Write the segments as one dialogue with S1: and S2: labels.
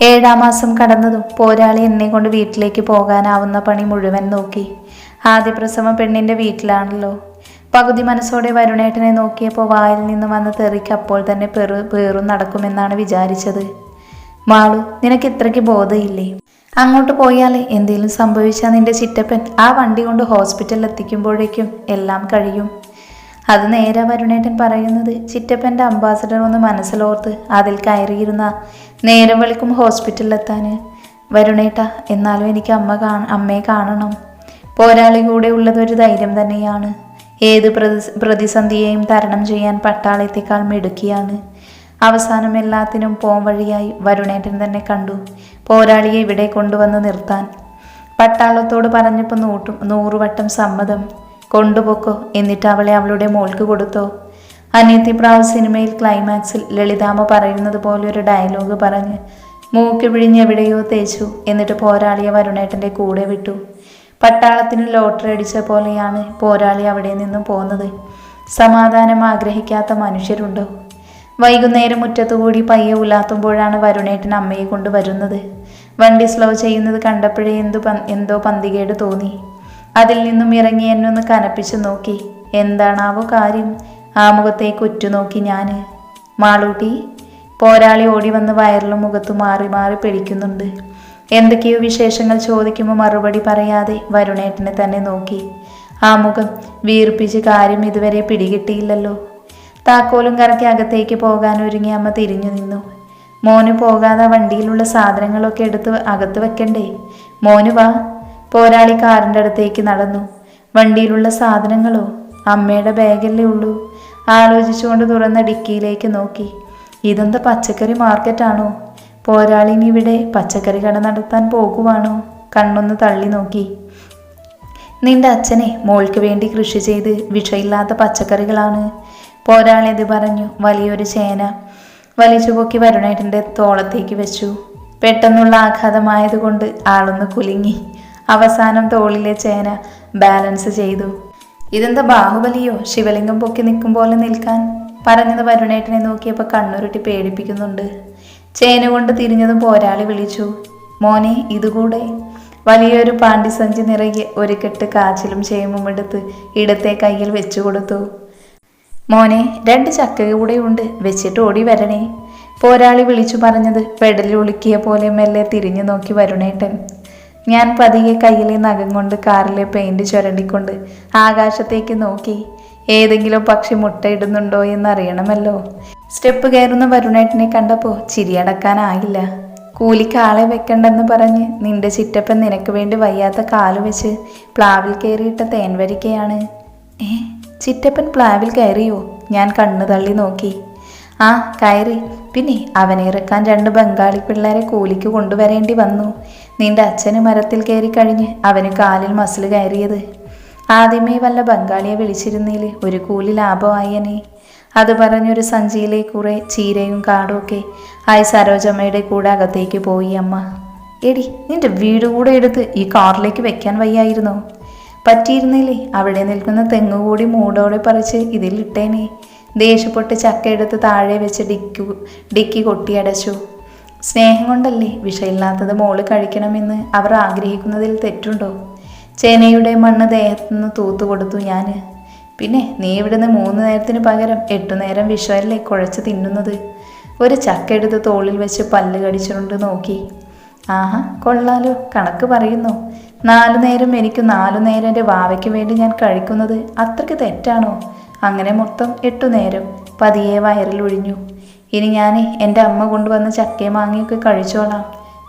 S1: ഏഴാം മാസം കടന്നതും പോരാളി എന്നെ കൊണ്ട് വീട്ടിലേക്ക് പോകാനാവുന്ന പണി മുഴുവൻ നോക്കി. ആദ്യ പ്രസവം പെണ്ണിന്റെ വീട്ടിലാണല്ലോ. പകുതി മനസ്സോടെ വരുണേട്ടനെ നോക്കിയപ്പോൾ വായിൽ നിന്ന് വന്ന തെറിക്ക് അപ്പോൾ തന്നെ പെറു പേറും നടക്കുമെന്നാണ് വിചാരിച്ചത്. മാളു നിനക്ക് ഇത്രയ്ക്ക് ബോധമില്ലേ അങ്ങോട്ട് പോയാൽ എന്തെങ്കിലും സംഭവിച്ചാൽ നിന്റെ ചിറ്റപ്പൻ ആ വണ്ടി കൊണ്ട് ഹോസ്പിറ്റലിൽ എത്തിക്കുമ്പോഴേക്കും എല്ലാം കഴിയും. അത് നേരെ വരുണേട്ടൻ പറയുന്നത്. ചിറ്റപ്പന്റെ അംബാസഡർ ഒന്ന് മനസ്സിലോർത്ത് അതിൽ കയറിയിരുന്ന. നേരം വെളുക്കും ഹോസ്പിറ്റലിലെത്താൻ വരുണേട്ട എന്നാലും എനിക്ക് അമ്മ കാ അമ്മയെ കാണണം. പോരാളി കൂടെ ഉള്ളത് ഒരു ധൈര്യം തന്നെയാണ്. ഏത് പ്രതി പ്രതിസന്ധിയെയും തരണം ചെയ്യാൻ പട്ടാളത്തേക്കാൾ മിടുക്കിയാണ്. അവസാനം എല്ലാത്തിനും പോം വഴിയായി വരുണേട്ടൻ തന്നെ കണ്ടു. പോരാളിയെ ഇവിടെ കൊണ്ടുവന്ന് നിർത്താൻ. പട്ടാളത്തോട് പറഞ്ഞപ്പോൾ നൂട്ടും നൂറുവട്ടം സമ്മതം. കൊണ്ടുപോക്കോ എന്നിട്ട് അവളെ അവളുടെ മോൾക്ക് കൊടുത്തോ. അനിയത്തി പ്രാവ് സിനിമയിൽ ക്ലൈമാക്സിൽ ലളിതാമ്മ പറയുന്നത് പോലെ ഒരു ഡയലോഗ് പറഞ്ഞ് മൂക്ക് പിഴിഞ്ഞ് എവിടെയോ തേച്ചു എന്നിട്ട് പോരാളിയെ വരുണേട്ടന്റെ കൂടെ വിട്ടു. പട്ടാളത്തിന് ലോട്ടറി അടിച്ച പോലെയാണ് പോരാളി അവിടെ നിന്നും പോകുന്നത് സമാധാനം ആഗ്രഹിക്കാത്ത മനുഷ്യരുണ്ടോ? വൈകുന്നേരം മുറ്റത്തുകൂടി പയ്യെ ഉലാത്തുമ്പോഴാണ് വരുണേട്ടൻ അമ്മയെ കൊണ്ട് വരുന്നത്. വണ്ടി സ്ലോ ചെയ്യുന്നത് കണ്ടപ്പോഴേ എന്തു എന്തോ പന്തികേട് തോന്നി. അതിൽ നിന്നും ഇറങ്ങി എന്നെ ഒന്ന് കനപ്പിച്ചു നോക്കി. എന്താണാവോ കാര്യം? ആ മുഖത്തേക്ക് ഉറ്റുനോക്കി ഞാൻ മാളൂട്ടി പോരാളി ഓടി വന്ന് വയറിലും മുഖത്തും മാറി മാറി പിടിക്കുന്നുണ്ട്. എന്തൊക്കെയോ വിശേഷങ്ങൾ ചോദിക്കുമ്പോൾ മറുപടി പറയാതെ വരുണേട്ടനെ തന്നെ നോക്കി. ആ മുഖം വീർപ്പിച്ച് കാര്യം ഇതുവരെ പിടികിട്ടിയില്ലല്ലോ. താക്കോലും കറക്കി അകത്തേക്ക് പോകാൻ ഒരുങ്ങി അമ്മ തിരിഞ്ഞു നിന്നു. മോന് പോകാതെ വണ്ടിയിലുള്ള സാധനങ്ങളൊക്കെ എടുത്ത് അകത്ത് വെക്കണ്ടേ? മോന് വാ. പോരാളി കാറിന്റെ അടുത്തേക്ക് നടന്നു. വണ്ടിയിലുള്ള സാധനങ്ങളോ അമ്മയുടെ ബാഗല്ലേ ഉള്ളൂ? ആലോചിച്ചുകൊണ്ട് തുറന്ന ഡിക്കിയിലേക്ക് നോക്കി. ഇതെന്താ പച്ചക്കറി മാർക്കറ്റാണോ? പോരാളി ഇവിടെ പച്ചക്കറി കട നടത്താൻ പോകുവാണോ? കണ്ണൊന്ന് തള്ളി നോക്കി. നിന്റെ അച്ഛനെ മോൾക്ക് വേണ്ടി കൃഷി ചെയ്ത് വിഷയില്ലാത്ത പച്ചക്കറികളാണ്. പോരാളി അത് പറഞ്ഞു വലിയൊരു ചേന വലിച്ചു പൊക്കി വരുണേട്ടന്റെ തോളത്തേക്ക് വെച്ചു. പെട്ടെന്നുള്ള ആഘാതമായതുകൊണ്ട് ആളൊന്ന് കുലുങ്ങി. അവസാനം തോളിലെ ചേന ബാലൻസ് ചെയ്തു. ഇതെന്താ ബാഹുബലിയോ? ശിവലിംഗം പൊക്കി നിൽക്കും പോലെ നിൽക്കാൻ? പറഞ്ഞത് വരുണേട്ടനെ നോക്കിയപ്പോൾ കണ്ണുരുട്ടി പേടിപ്പിക്കുന്നുണ്ട്. ചേന കൊണ്ട് തിരിഞ്ഞതും പോരാളി വിളിച്ചു മോനെ ഇതുകൂടെ? വലിയൊരു പാണ്ടിസഞ്ചി നിറയെ ഒരു കെട്ട് കാച്ചിലും ചേമ്പും എടുത്ത് ഇടത്തെ കയ്യിൽ വെച്ചു കൊടുത്തു. മോനെ രണ്ട് ചക്ക കൂടെ ഉണ്ട് വെച്ചിട്ട് ഓടി വരണേ. പോരാളി വിളിച്ചു പറഞ്ഞത് പെടലിൽ ഉളുക്കിയ പോലെ മെല്ലെ തിരിഞ്ഞു നോക്കി വരുണേട്ടൻ. ഞാൻ പതിയെ കയ്യിലെ നഖം കൊണ്ട് കാറിലെ പെയിന്റ് ചുരണ്ടിക്കൊണ്ട് ആകാശത്തേക്ക് നോക്കി. ഏതെങ്കിലും പക്ഷി മുട്ടയിടുന്നുണ്ടോ എന്നറിയണമല്ലോ. സ്റ്റെപ്പ് കയറുന്ന വരുണേട്ടനെ കണ്ടപ്പോൾ ചിരിയടക്കാനായില്ല കൂലിക്ക് ആളെ വെക്കണ്ടെന്ന് പറഞ്ഞ് നിന്റെ ചിറ്റപ്പൻ നിനക്ക് വേണ്ടി വയ്യാത്ത കാൽ വെച്ച് പ്ലാവിൽ കയറിയിട്ട തേൻവരിക്കയാണ്. ഏ ചിറ്റപ്പൻ പ്ലാവിൽ കയറിയോ? ഞാൻ കണ്ണു തള്ളി നോക്കി. ആ കയറി. പിന്നെ അവനെ ഇറക്കാൻ രണ്ട് ബംഗാളി പിള്ളേരെ കൂലിക്ക് കൊണ്ടുവരേണ്ടി വന്നു. നിന്റെ അച്ഛന് മരത്തിൽ കയറി കഴിഞ്ഞ് അവന് കാലിൽ മസിൽ കയറിയത്. ആദ്യമേ വല്ല ബംഗാളിയെ വിളിച്ചിരുന്നേൽ ഒരു കൂലി ലാഭമായനെ അത് പറഞ്ഞൊരു സഞ്ചിയിലെ കുറെ ചീരയും കാടും ഒക്കെ ആയി സരോജമ്മയുടെ കൂടെ അകത്തേക്ക് പോയി അമ്മ. എടി നിന്റെ വീട് കൂടെ എടുത്ത് ഈ കാറിലേക്ക് വെക്കാൻ വയ്യായിരുന്നോ? പറ്റിയിരുന്നില്ലേ അവിടെ നിൽക്കുന്ന തെങ്ങ് കൂടി മൂടോടെ പറിച്ച് ഇതിൽ ഇട്ടേനെ ദേഷ്യപ്പെട്ട് ചക്ക എടുത്ത് താഴെ വെച്ച് ഡിക്കു ഡിക്കി കൊട്ടിയടച്ചു സ്നേഹം കൊണ്ടല്ലേ വിഷയില്ലാത്തത് മോൾ കഴിക്കണമെന്ന് അവർ ആഗ്രഹിക്കുന്നതിൽ തെറ്റുണ്ടോ? ചേനയുടെ മണ്ണ് ദേഹത്തുനിന്ന് തൂത്തു കൊടുത്തു ഞാൻ പിന്നെ നീ ഇവിടുന്ന് മൂന്ന് നേരത്തിന് പകരം എട്ടു നേരം വിഷമല്ലേ കുഴച്ച് തിന്നുന്നത്? ഒരു ചക്ക എടുത്ത് തോളിൽ വെച്ച് പല്ല് കടിച്ചുകൊണ്ട് നോക്കി. ആഹാ കൊള്ളാലോ കണക്ക് പറയുന്നു. നാലു നേരം എനിക്ക് നാലു നേരം എന്റെ വാവയ്ക്ക് വേണ്ടി ഞാൻ കഴിക്കുന്നത് അത്രയ്ക്ക് തെറ്റാണോ? അങ്ങനെ മൊത്തം എട്ടു നേരം പതിയെ വയറിൽ ഒഴിഞ്ഞു ഇനി ഞാൻ എന്റെ അമ്മ കൊണ്ടുവന്ന ചക്കയും മാങ്ങയൊക്കെ കഴിച്ചോളാം.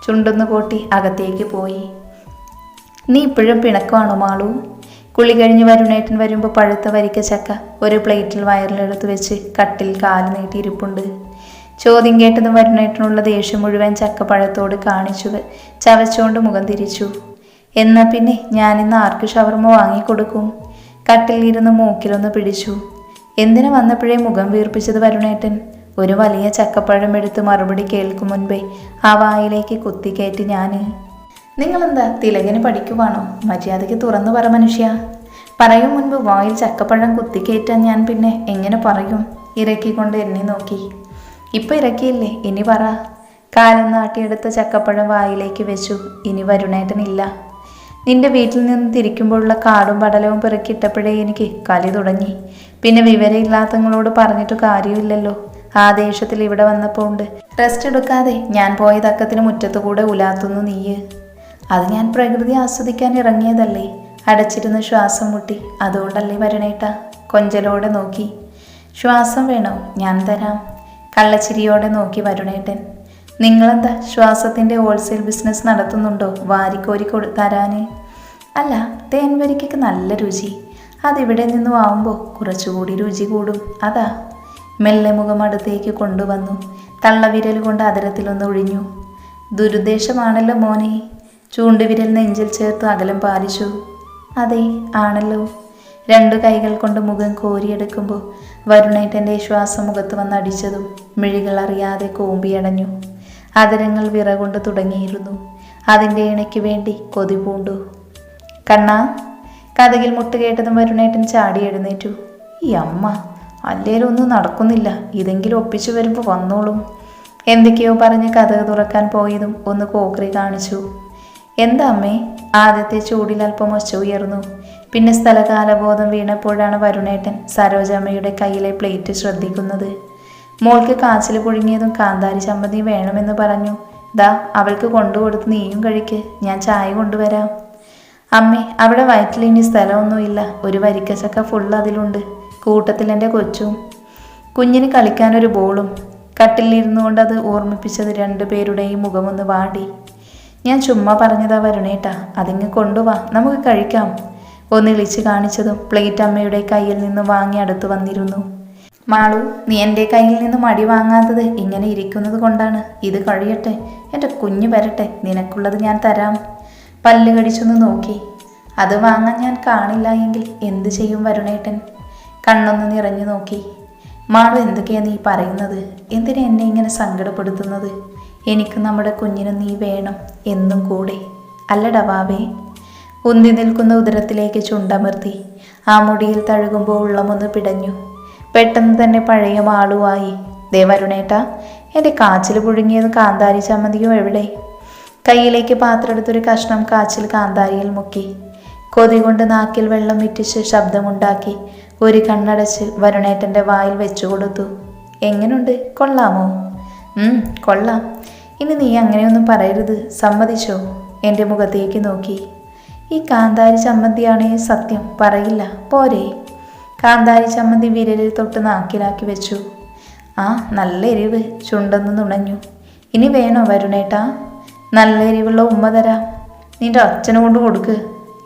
S1: ചുണ്ടൊന്ന് കൂട്ടി അകത്തേക്ക് പോയി. നീ ഇപ്പോഴും പിണക്കമാണോ മാളു? കുളി കഴിഞ്ഞ് വരുണേട്ടൻ വരുമ്പോൾ പഴുത്ത വരിക്ക ചക്ക ഒരു പ്ലേറ്റിൽ വയറിലെടുത്ത് വെച്ച് കട്ടിൽ കാൽ നീട്ടിയിരിപ്പുണ്ട് ചോദ്യം കേട്ടതും വരുണേട്ടനുള്ള ദേഷ്യം മുഴുവൻ ചക്ക പഴത്തോട് കാണിച്ചു ചവച്ചുകൊണ്ട് മുഖം തിരിച്ചു. എന്നാൽ പിന്നെ ഞാനിന്ന് ആർക്ക് ഷവർമ വാങ്ങിക്കൊടുക്കും? കട്ടിലിരുന്ന് മൂക്കിലൊന്ന് പിടിച്ചു. എന്തിനു വന്നപ്പോഴേ മുഖം വീർപ്പിച്ചത് വരുണേട്ടൻ? ഒരു വലിയ ചക്കപ്പഴം എടുത്ത് മറുപടി കേൾക്കും മുൻപേ ആ വായിലേക്ക് കുത്തിക്കയറ്റി ഞാൻ നിങ്ങളെന്താ തിലകന് പഠിക്കുവാണോ? മര്യാദയ്ക്ക് തുറന്നു പറ മനുഷ്യ. പറയും മുൻപ് വായിൽ ചക്കപ്പഴം കുത്തിക്കയറ്റാൻ ഞാൻ പിന്നെ എങ്ങനെ പറയും? ഇറക്കിക്കൊണ്ട് എന്നെ നോക്കി. ഇപ്പം ഇറക്കിയില്ലേ? ഇനി പറ. കാലം നാട്ടിയെടുത്ത ചക്കപ്പഴം വായിലേക്ക് വെച്ചു. ഇനി വരുണേട്ടനില്ല നിന്റെ വീട്ടിൽ നിന്ന് തിരിക്കുമ്പോഴുള്ള കാടും പടലവും പെറുക്കിയിട്ടപ്പോഴേ എനിക്ക് കലി തുടങ്ങി. പിന്നെ വിവരമില്ലാത്തങ്ങളോട് പറഞ്ഞിട്ട് കാര്യമില്ലല്ലോ. ആ ദേഷ്യത്തിൽ ഇവിടെ വന്നപ്പോൾ ഉണ്ട്. റെസ്റ്റ് എടുക്കാതെ ഞാൻ പോയ തക്കത്തിന് മുറ്റത്തുകൂടെ ഉലാത്തുന്നു നീയ്. അത് ഞാൻ പ്രകൃതി ആസ്വദിക്കാൻ ഇറങ്ങിയതല്ലേ? അടച്ചിരുന്ന് ശ്വാസം മുട്ടി. അതുകൊണ്ടല്ലേ വരണേട്ട? കൊഞ്ചലോടെ നോക്കി. ശ്വാസം വേണോ? ഞാൻ തരാം. കള്ളച്ചിരിയോടെ നോക്കി വരുണേട്ടൻ. നിങ്ങളെന്താ ശ്വാസത്തിന്റെ ഹോൾസെയിൽ ബിസിനസ് നടത്തുന്നുണ്ടോ? വാരിക്കോരി കൊടു തരാന്. അല്ല തേൻവരിക്കയ്ക്ക് നല്ല രുചി. അതിവിടെ നിന്നും ആവുമ്പോൾ കുറച്ചുകൂടി രുചി കൂടും. അതാ. മെല്ലെ മുഖം അടുത്തേക്ക് കൊണ്ടുവന്നു. തള്ളവിരൽ കൊണ്ട് അതിരത്തിലൊന്ന് ഒഴിഞ്ഞു. ദുരുദ്ദേശമാണല്ലോ മോനെ. ചൂണ്ടുവിരൽ നെഞ്ചിൽ ചേർത്ത് അകലം പാലിച്ചു. അതെ ആണല്ലോ. രണ്ടു കൈകൾ കൊണ്ട് മുഖം കോരിയെടുക്കുമ്പോൾ വരുണേറ്റന്റെ ശ്വാസം മുഖത്ത് വന്നടിച്ചതും മിഴികൾ അറിയാതെ കൂമ്പിയടഞ്ഞു. അതരങ്ങൾ വിറകൊണ്ട് തുടങ്ങിയിരുന്നു. അതിന്റെ ഇണയ്ക്ക് വേണ്ടി കൊതി പൂണ്ടു. കണ്ണാ കഥകിൽ മുട്ടുകേട്ടതും വരുണേറ്റൻ ചാടി എഴുന്നേറ്റു. ഈ അമ്മ അല്ലേലും ഒന്നും നടക്കുന്നില്ല. ഇതെങ്കിലും ഒപ്പിച്ചു വരുമ്പോൾ വന്നോളും. എന്തൊക്കെയോ പറഞ്ഞ് കഥ തുറക്കാൻ പോയതും ഒന്ന് കോക്രി കാണിച്ചു. എന്താ അമ്മേ? ആദ്യത്തെ ചൂടിൽ അല്പം ഒച്ച ഉയർന്നു. പിന്നെ സ്ഥലകാലബോധം വീണപ്പോഴാണ് വരുണേട്ടൻ സരോജമ്മയുടെ കയ്യിലെ പ്ലേറ്റ് ശ്രദ്ധിക്കുന്നത്. മോൾക്ക് കാച്ചിൽ പുഴുങ്ങിയതും കാന്താരി ചമ്മന്തി വേണമെന്ന് പറഞ്ഞു. ദാ അവൾക്ക് കൊണ്ടുകൊടുത്ത് നീയും കഴിക്ക്. ഞാൻ ചായ കൊണ്ടുവരാം. അമ്മേ അവിടെ വയറ്റിൽ ഇനി സ്ഥലമൊന്നുമില്ല. ഒരു വരിക്കച്ചക്ക ഫുൾ അതിലുണ്ട്. കൂട്ടത്തിൽ എന്റെ കൊച്ചും കുഞ്ഞിന് കളിക്കാനൊരു ബോളും. കട്ടിലിരുന്നു കൊണ്ട് അത് ഓർമ്മിപ്പിച്ചത് രണ്ടുപേരുടെയും മുഖമൊന്ന് വാടി. ഞാൻ ചുമ്മാ പറഞ്ഞതാ വരുണേട്ടാ അതിങ്ങ് കൊണ്ടുവാ നമുക്ക് കഴിക്കാം. ഒന്ന് ഇളിച്ച് കാണിച്ചതും പ്ലേറ്റ് അമ്മയുടെ കയ്യിൽ നിന്ന് വാങ്ങി അടുത്ത് വന്നിരുന്നു. മാളു നീ എന്റെ കയ്യിൽ നിന്ന് മടി വാങ്ങാത്തത് ഇങ്ങനെ ഇരിക്കുന്നത് കൊണ്ടാണ്. ഇത് കഴിയട്ടെ എന്റെ കുഞ്ഞു വരട്ടെ നിനക്കുള്ളത് ഞാൻ തരാം. പല്ല് കടിച്ചൊന്ന് നോക്കി. അത് വാങ്ങാൻ ഞാൻ കാണില്ല എങ്കിൽ എന്ത് ചെയ്യും വരുണേട്ടൻ? കണ്ണൊന്ന് നിറഞ്ഞു നോക്കി. മാളു എന്തൊക്കെയാണ് നീ പറയുന്നത്? എന്തിനാ എന്നെ ഇങ്ങനെ സങ്കടപ്പെടുത്തുന്നത്? എനിക്ക് നമ്മുടെ കുഞ്ഞിന് നീ വേണം എന്നും കൂടെ. അല്ലടാ ബാബേ. ഉന്തി നിൽക്കുന്ന ഉദരത്തിലേക്ക് ചുണ്ടമർത്തി. ആ മുടിയിൽ തഴുകുമ്പോൾ ഉള്ളമൊന്ന് പിടഞ്ഞു. പെട്ടെന്ന് തന്നെ പഴയ മാളുവായി. ദേ വരുണേട്ട എന്റെ കാച്ചിൽ പുഴുങ്ങിയത് കാന്താരി ചമ്മതിയോ എവിടെ? കയ്യിലേക്ക് പാത്രം എടുത്തൊരു കഷ്ണം കാച്ചിൽ കാന്താരിയിൽ മുക്കി. കൊതി കൊണ്ട് നാക്കിൽ വെള്ളം വിറ്റിച്ച് ശബ്ദമുണ്ടാക്കി. ഒരു കണ്ണടച്ച് വരുണേട്ടന്റെ വായിൽ വെച്ചു കൊടുത്തു. എങ്ങനുണ്ട്? കൊള്ളാമോ? കൊള്ളാം. ഇനി നീ അങ്ങനെയൊന്നും പറയരുത്. സമ്മതിച്ചോ? എന്റെ മുഖത്തേക്ക് നോക്കി. ഈ കാന്താരി ചമ്മന്തിയാണ് സത്യം. പറയില്ല. പോരെ. കാന്താരി ചമ്മന്തി വിരലിൽ തൊട്ട് നാക്കിലാക്കി വെച്ചു. ആ നല്ല എരിവ്. ചുണ്ടെന്ന് നുണഞ്ഞു. ഇനി വേണോ വരുണേട്ടാ? നല്ല എരിവുള്ള ഉമ്മ തരാം. നിന്റെ അച്ഛനും കൊണ്ട് കൊടുക്ക്.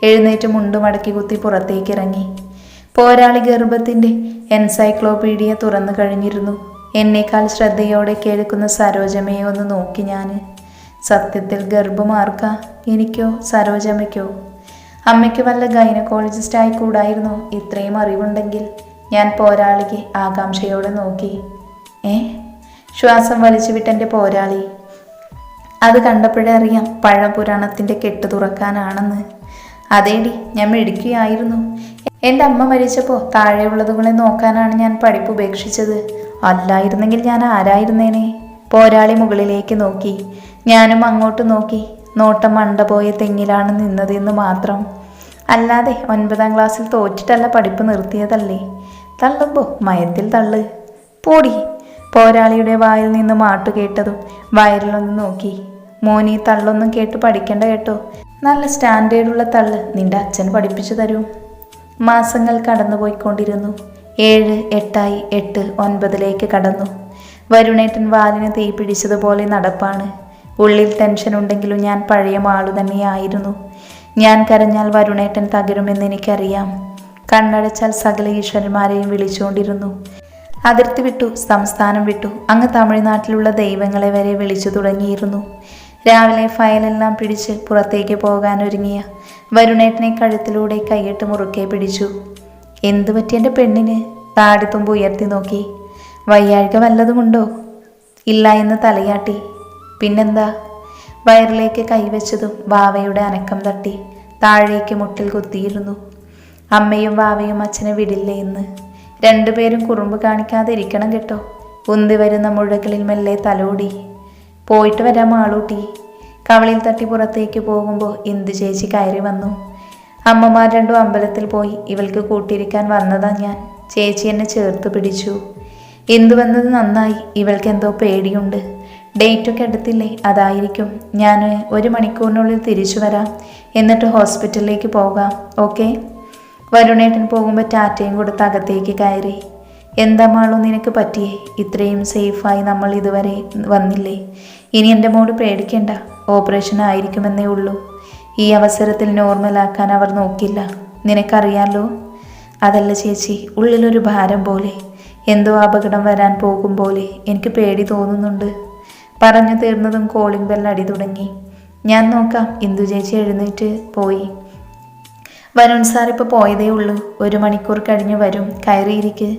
S1: എഴുന്നേറ്റ് മുണ്ട് മടക്കി കുത്തി പുറത്തേക്ക് ഇറങ്ങി. പോരാളി ഗർഭത്തിന്റെ എൻസൈക്ലോപീഡിയ തുറന്നു കഴിഞ്ഞിരുന്നു. എന്നേക്കാൾ ശ്രദ്ധയോടെ കേൾക്കുന്ന സരോജമയെ ഒന്ന് നോക്കി ഞാൻ സത്യത്തിൽ ഗർഭമാർക്ക എനിക്കോ? സരോജമയ്ക്കോ? അമ്മയ്ക്ക് വല്ല ഗൈനക്കോളജിസ്റ്റ് ആയിക്കൂടായിരുന്നു ഇത്രയും അറിവുണ്ടെങ്കിൽ ഞാൻ പോരാളിക്ക് ആകാംക്ഷയോടെ നോക്കി. ഏ? ശ്വാസം വലിച്ചു വിട്ടെന്റെ പോരാളി. അത് കണ്ടപ്പോഴേ അറിയാം പഴപുരാണത്തിന്റെ കെട്ട് തുറക്കാനാണെന്ന്. അതേടി ഞാൻ മിടിക്കുകയായിരുന്നു എന്റെ അമ്മ മരിച്ചപ്പോൾ താഴെയുള്ളതുകളെ നോക്കാനാണ് ഞാൻ പഠിപ്പ് ഉപേക്ഷിച്ചത്. അല്ലായിരുന്നെങ്കിൽ ഞാൻ ആരായിരുന്നേനെ? പോരാളി മുകളിലേക്ക് നോക്കി. ഞാനും അങ്ങോട്ട് നോക്കി. നോട്ടം മണ്ട പോയ തെങ്ങിലാണ് നിന്നതെന്ന് മാത്രം. അല്ലാതെ ഒൻപതാം ക്ലാസ്സിൽ തോറ്റിട്ടല്ല പഠിപ്പ് നിർത്തിയതല്ലേ? തള്ളുമ്പോ മയത്തിൽ തള്ള്. പോടി. പോരാളിയുടെ വായിൽ നിന്ന് മാട്ടു കേട്ടതും വയറിലൊന്ന് നോക്കി. മോനി തള്ളൊന്നും കേട്ട് പഠിക്കണ്ട കേട്ടോ. നല്ല സ്റ്റാൻഡേർഡുള്ള തള്ള് നിന്റെ അച്ഛൻ പഠിപ്പിച്ചു തരൂ. മാസങ്ങൾ കടന്നുപോയിക്കൊണ്ടിരുന്നു. ഏഴ് എട്ടായി എട്ട് ഒൻപതിലേക്ക് കടന്നു. വരുണേട്ടൻ വാലിന് തീ പിടിച്ചതുപോലെ നടപ്പാണ്. ഉള്ളിൽ ടെൻഷൻ ഉണ്ടെങ്കിലും ഞാൻ പഴയ മാളു തന്നെയായിരുന്നു. ഞാൻ കരഞ്ഞാൽ വരുണേട്ടൻ തകരുമെന്ന് എനിക്കറിയാം. കണ്ണടച്ചാൽ സകല ഈശ്വരന്മാരെയും വിളിച്ചുകൊണ്ടിരുന്നു. അതിർത്തി വിട്ടു സംസ്ഥാനം വിട്ടു. അങ്ങ് തമിഴ്നാട്ടിലുള്ള ദൈവങ്ങളെ വരെ വിളിച്ചു തുടങ്ങിയിരുന്നു. രാവിലെ ഫയലെല്ലാം പിടിച്ച് പുറത്തേക്ക് പോകാൻ ഒരുങ്ങിയ വരുണേട്ടനെ കഴുത്തിലൂടെ കൈയിട്ട് മുറുക്കെ പിടിച്ചു. എന്തു പറ്റി എന്റെ പെണ്ണിന്? താടിത്തുമ്പ് ഉയർത്തി നോക്കി. വയ്യാഴ്ക വല്ലതുമുണ്ടോ? ഇല്ല എന്ന് തലയാട്ടി. പിന്നെന്താ? വയറിലേക്ക് കൈവച്ചതും വാവയുടെ അനക്കം തട്ടി താഴേക്ക് മുട്ടിൽ കുത്തിയിരുന്നു. അമ്മയും വാവയും അച്ഛനെ വിടില്ലേ എന്ന് രണ്ടുപേരും കുറുമ്പ് കാണിക്കാതെ ഇരിക്കണം കേട്ടോ. ഉന്തി വരുന്ന മുഴകളിൽ മെല്ലെ തലോടി. പോയിട്ട് വരാം മാളൂട്ടി. കവളിൽ തട്ടി പുറത്തേക്ക് പോകുമ്പോൾ ഇന്ദു ചേച്ചി കയറി വന്നു. അമ്മമാർ രണ്ടും അമ്പലത്തിൽ പോയി ഇവൾക്ക് കൂട്ടിരിക്കാൻ വന്നതാ ഞാൻ. ചേച്ചി എന്നെ ചേർത്ത് പിടിച്ചു. എന്തു വന്നത് നന്നായി. ഇവൾക്ക് എന്തോ പേടിയുണ്ട്. ഡേറ്റൊക്കെ എടുത്തില്ലേ? അതായിരിക്കും. ഞാൻ ഒരു മണിക്കൂറിനുള്ളിൽ തിരിച്ചു വരാം. എന്നിട്ട് ഹോസ്പിറ്റലിലേക്ക് പോകാം. ഓക്കെ? വരുണേട്ടൻ പോകുമ്പോൾ ടാറ്റയും കൊടുത്ത് അകത്തേക്ക് കയറി. എന്താ നിനക്ക് പറ്റിയേ? ഇത്രയും സേഫായി നമ്മൾ ഇതുവരെ വന്നില്ലേ? ഇനി എന്റെ മോട് പേടിക്കേണ്ട. ഓപ്പറേഷൻ ആയിരിക്കുമെന്നേ ഉള്ളൂ. ഈ അവസരത്തിൽ നോർമലാക്കാൻ അവർ നോക്കില്ല. നിനക്കറിയാലോ? അതല്ല ചേച്ചി ഉള്ളിലൊരു ഭാരം പോലെ. എന്തോ അപകടം വരാൻ പോകും പോലെ എനിക്ക് പേടി തോന്നുന്നുണ്ട്. പറഞ്ഞു തീർന്നതും കോളിംഗ് ബെൽ അടി തുടങ്ങി. ഞാൻ നോക്കാം ഇന്ദു ചേച്ചി എഴുന്നേറ്റ് പോയി. വരുൺ സാർ ഇപ്പോൾ പോയതേ ഉള്ളൂ. ഒരു മണിക്കൂർ കഴിഞ്ഞ് വരും. കയറിയിരിക്ക്.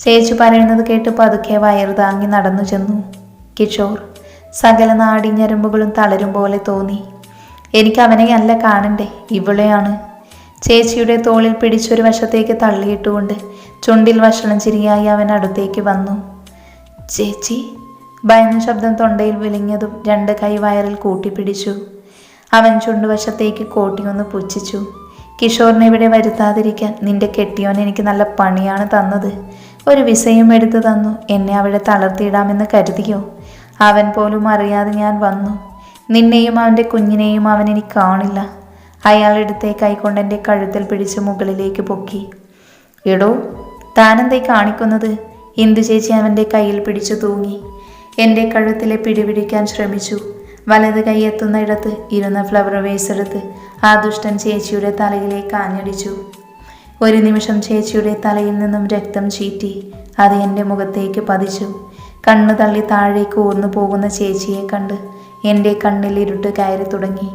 S1: ചേച്ചി പറയുന്നത് കേട്ട് പതുക്കെ വയറു താങ്ങി നടന്നു ചെന്നു. കിഷോർ സകല നാടിഞ്ഞരമ്പുകളും തളരും പോലെ തോന്നി. എനിക്ക് അവനെ അല്ല കാണണ്ടേ? ഇവളെയാണ്. ചേച്ചിയുടെ തോളിൽ പിടിച്ചൊരു വശത്തേക്ക് തള്ളിയിട്ടുകൊണ്ട് ചുണ്ടിൽ വഷളം ചിരിയായി അവൻ അടുത്തേക്ക് വന്നു. ചേച്ചി ഭയന്ന ശബ്ദം തൊണ്ടയിൽ വിളിഞ്ഞതും രണ്ട് കൈ വയറിൽ കൂട്ടിപ്പിടിച്ചു. അവൻ ചുണ്ടുവശത്തേക്ക് കോട്ടിയൊന്ന് പുച്ഛിച്ചു. കിഷോറിനെ ഇവിടെ വരുത്താതിരിക്കാൻ നിന്റെ കെട്ടിയോൻ എനിക്ക് നല്ല പണിയാണ് തന്നത്. ഒരു വിസയും എടുത്തു തന്നു. എന്നെ അവിടെ തളർത്തിയിടാമെന്ന് കരുതിയോ? അവൻ പോലും അറിയാതെ ഞാൻ വന്നു. നിന്നെയും അവന്റെ കുഞ്ഞിനെയും അവൻ ഇനി കാണില്ല. അയാൾ എടുത്തേ കൈകൊണ്ട് എന്റെ കഴുത്തിൽ പിടിച്ച് മുകളിലേക്ക് പൊക്കി. എടോ താനെന്തേ കാണിക്കുന്നത്? ഇന്ദു ചേച്ചി അവന്റെ കയ്യിൽ പിടിച്ചു തൂങ്ങി. എന്റെ കഴുത്തിലെ പിടിപിടിക്കാൻ ശ്രമിച്ചു. വലത് കൈ എത്തുന്ന ഇടത്ത് ഇരുന്ന ഫ്ലവർ വേസ് എടുത്ത് ആ ദുഷ്ടൻ ചേച്ചിയുടെ തലയിലേക്ക് ആഞ്ഞടിച്ചു. ഒരു നിമിഷം ചേച്ചിയുടെ തലയിൽ നിന്നും രക്തം ചീറ്റി അത് എന്റെ മുഖത്തേക്ക് പതിച്ചു. കണ്ണു തള്ളി താഴേക്ക് ഊർന്നു പോകുന്ന ചേച്ചിയെ കണ്ട് എന്റെ കണ്ണിൽ ഇരുട്ട് കയറി തുടങ്ങി.